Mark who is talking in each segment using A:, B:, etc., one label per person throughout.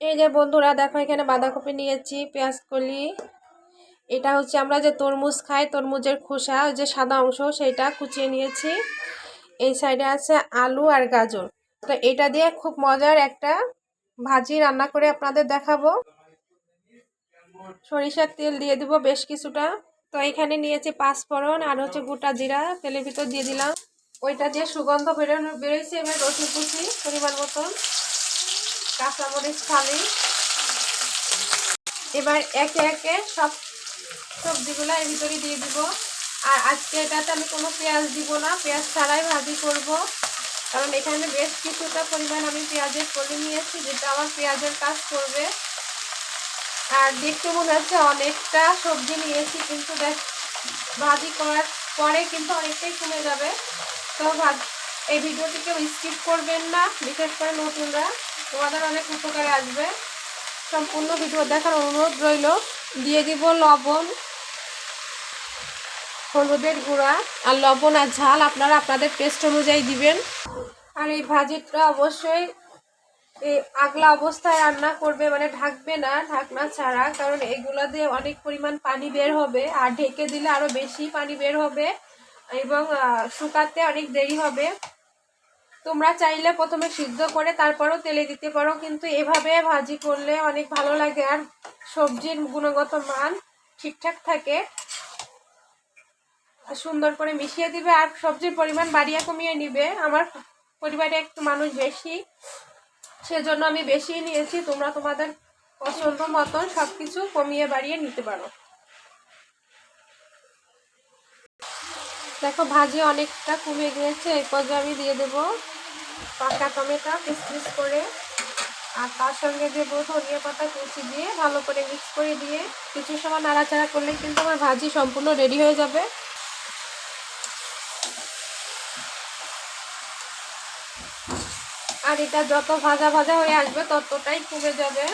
A: এই যে বন্ধুরা, দেখো এখানে বাঁধাকপি নিয়েছি, পেঁয়াজ কলি। এটা হচ্ছে আমরা যে তরমুজ খাই, তরমুজের খোসা, ওই যে সাদা অংশ, সেটা কুচিয়ে নিয়েছি। এই সাইডে আছে আলু আর গাজর। তো এটা দিয়ে খুব মজার একটা ভাজি রান্না করে আপনাদের দেখাবো। সরিষার তেল দিয়ে দিব বেশ কিছুটা। তো এখানে নিয়েছি পাঁচফোড়ন আর হচ্ছে গোটা জিরা, তেলের ভিতর দিয়ে দিলাম। ওইটা দিয়ে সুগন্ধ বেরোনো, বেরোইছে এবার রসুন কুচি, পরিমাণ মতন। কাঁচামরিচ ফালি এবার একে একে সব সবজিগুলো এর ভিতরে দিয়ে দিব। আর আজকে এটাতে আমি কোনো পেঁয়াজ দিব না। পেঁয়াজ ছাড়াই ভাজি করব। কারণ এখানে বেশ কিছুটা পরিমাণ আমি পেঁয়াজের করে নিয়েছি, যেটা আমার পেঁয়াজের কাজ করবে। আর দেখতে মনে হচ্ছে অনেকটা সবজি নিয়েছি, কিন্তু দেখ, ভাজি করার পরে কিন্তু অনেকটাই কমে যাবে। তো ভাজ এই ভিডিওটি কেউ স্কিপ করবেন না, বিশেষ করে নতুনরা। তোমাদের অনেক উপকারে আসবে। সম্পূর্ণ ভিডিও দেখার অনুরোধ রইল। দিয়ে দিব লবণ, হলুদের গুঁড়া আর লবণ আর ঝাল আপনারা আপনাদের টেস্ট অনুযায়ী দিবেন। আর এই ভাজিটা অবশ্যই এই আগলা অবস্থায় রান্না করবে মানে ঢাকবে না, ঢাকনা ছাড়া, কারণ এগুলো দিয়ে অনেক পরিমাণ পানি বের হবে আর ঢেকে দিলে আরও বেশি পানি বের হবে এবং শুকাতে অনেক দেরি হবে। তোমরা চাইলে প্রথমে সিদ্ধ করে তারপরও তেলে দিতে পারো, কিন্তু এভাবে ভাজি করলে অনেক ভালো লাগে আর সবজির গুণগত মান ঠিকঠাক থাকে। সুন্দর করে মিশিয়ে দিবে আর সবজির পরিমাণ বাড়িয়ে কমিয়ে নিবে। আমার পরিবারে একটু মানুষ বেশি, সেজন্য আমি বেশি নিয়েছি। তোমরা তোমাদের পছন্দ মতন সব কিছু কমিয়ে বাড়িয়ে নিতে পারো। দেখো, ভাজি অনেকটা কমে গিয়েছে এই পর্যায়ে আমি দিয়ে দেবো পাকা টমেটো পিস পিস করে আর তার সঙ্গে দেব ধনিয়া পাতা কুচি দিয়ে ভালো করে মিক্স করে দিয়ে কিছু সময় নাড়াচাড়া করলে কিন্তু আমার ভাজি সম্পূর্ণ রেডি হয়ে যাবে। আর এটা যত ভাজা ভাজা হয়ে আসবে ততটাই কমে যাবে।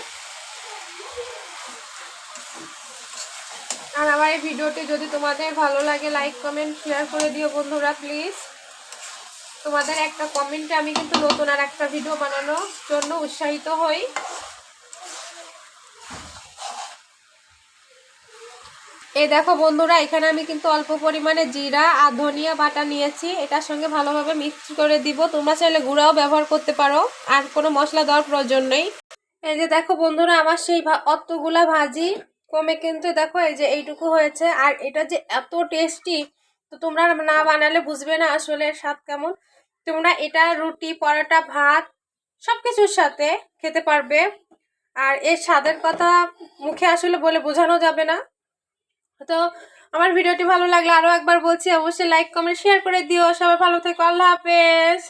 A: আর আমার এই ভিডিওটি যদি তোমাদের ভালো লাগে লাইক কমেন্ট শেয়ার করে দিও বন্ধুরা প্লিজ তোমাদের একটা কমেন্টে আমি কিন্তু নতুন আর একটা ভিডিও বানানোর জন্য উৎসাহিত হই। এই দেখো বন্ধুরা, এখানে আমি কিন্তু অল্প পরিমাণে জিরা আর ধনিয়া বাটা নিয়েছি। এটার সঙ্গে ভালোভাবে মিক্স করে দিব। তোমরা চাইলে গুঁড়াও ব্যবহার করতে পারো। আর কোনো মশলা দেওয়ার প্রয়োজন নেই। এই যে দেখো বন্ধুরা, আমার সেই অতগুলা ভাজি কমে কিন্তু দেখো, এই যে এইটুকু হয়েছে। আর এটা যে এত টেস্টি তো তোমরা না বানালে বুঝবে না আসলে স্বাদ কেমন। তোমরা এটা রুটি, পরোটা, ভাত সব কিছুর সাথে খেতে পারবে। আর এর স্বাদের কথা মুখে আসলে বলে বোঝানো যাবে না। তো আমার ভিডিওটি ভালো লাগলে আরও একবার বলছি, অবশ্যই লাইক কমেন্ট শেয়ার করে দিও। সবাই ভালো থেকো। আল্লাহ হাফেজ।